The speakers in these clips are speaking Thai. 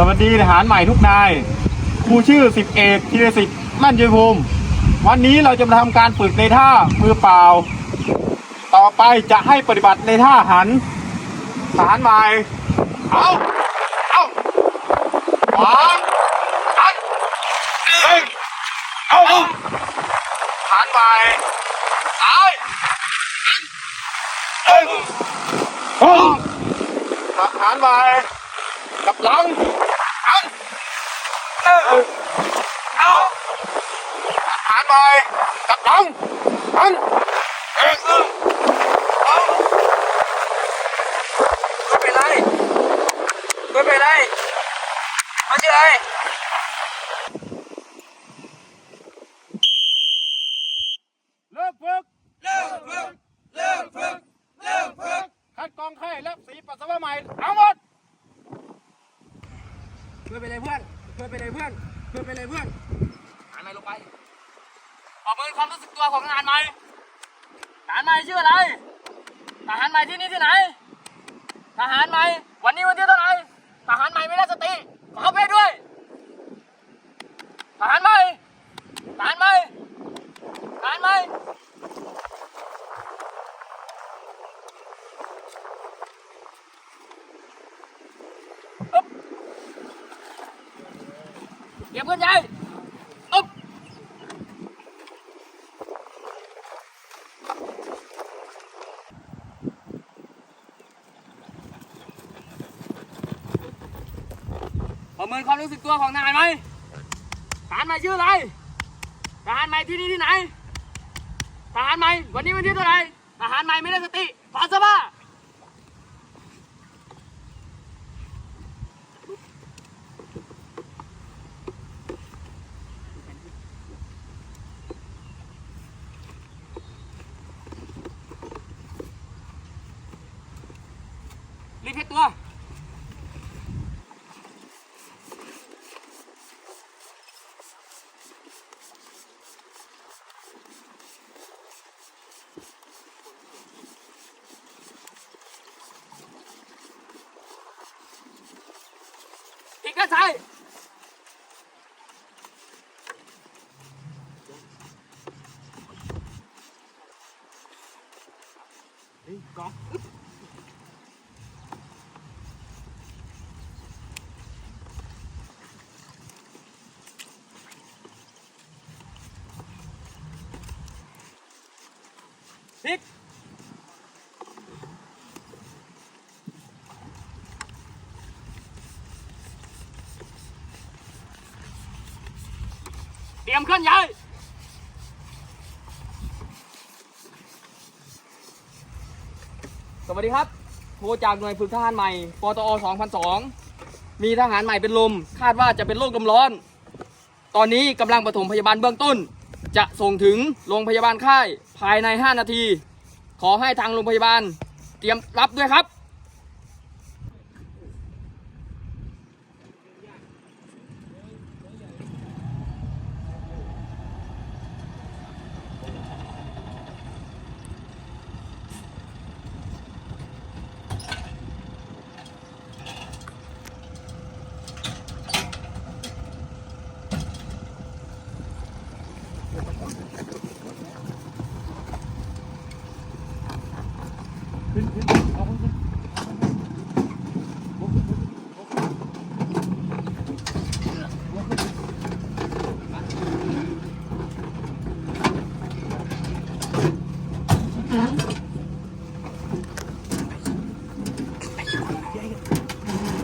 สวัสดีทหารใหม่ทุกนายครูชื่อสิบเอกธีรสิทธิ์มั่นยืนภูมิวันนี้เราจะมาทำการฝึกในท่ามือเปล่า ต่อไปจะให้ปฏิบัติในท่าหันทหารใหม่ เอาเอาขวาหันเอ้ยเอาเอาทหารใหม่ตายเอ้ยเอาทหารใหม่กับหลัง เอาหันไปจับหลังหังเออเอาไม่เป็นไรไม่เป็นไรม่ใช่ไร เลิกฝึก เริ่มฝึกเริ่มฝึกเริ่มฝึก คัดกรองไข้และสีปัสสาวะใหม่ทั้งหมด เพื่อนไปเลยเพื่อนเพื่อนไปเลยเพื่อนเพื่อนไปเลยเพื่อนหานใหม่ลงไปประเมินความรู้สึกตัวของทหารใหม่ทหารใหม่ชื่ออะไรทหารใหม่ที่นี่ที่ไหนทหารใหม่วันนี้วันที่เท่าไหร่ทหารใหม่ไม่ได้สติขอเข้าเพศด้วยทหารใหม่ทหารใหม่ทหารใหม่ เก็บเงินใหญ่อ๊บประเมินความรู้สึกตัวของทหารไหมทหารใหม่ชื่ออะไรทหารใหม่ที่นี่ที่ไหนทหารใหม่วันนี้วันที่เท่าไหร่ทหารใหม่ไม่ได้สติฟาสบ้า กกระใช่พลิก ตรียมเคลื่อนย้ายสวัสดีครับ โทรจากหน่วยฝึกทหารใหม่ปตอ2002 มีทหารใหม่เป็นลม คาดว่าจะเป็นโรคลมร้อน ตอนนี้กำลังปฐมพยาบาลเบื้องต้น จะส่งถึงโรงพยาบาลค่ายภายใน 5 นาที ขอให้ทางโรงพยาบาล เตรียมรับด้วยครับ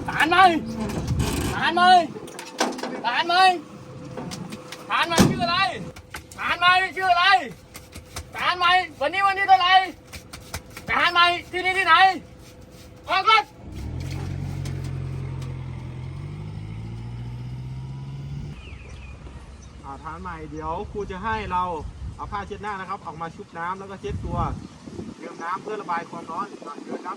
ทหารไหมทหารไหมทหารไหมท หารไหมชื่ออะไรทหารไหมชื่ออะไรทหารไหมวันนี้วันที่เท่าไหร่ทหามที่นี่ที่ไหนออกรถอ่าทานใหม่เดี๋ยวครูจะให้เราเอาผ้าเช็ดหน้านะครับ ออกมาชุบน้ำแล้วก็เช็ดตัวเตรียมน้ำเพื่อระบายความร้อนก่อนเดินครับ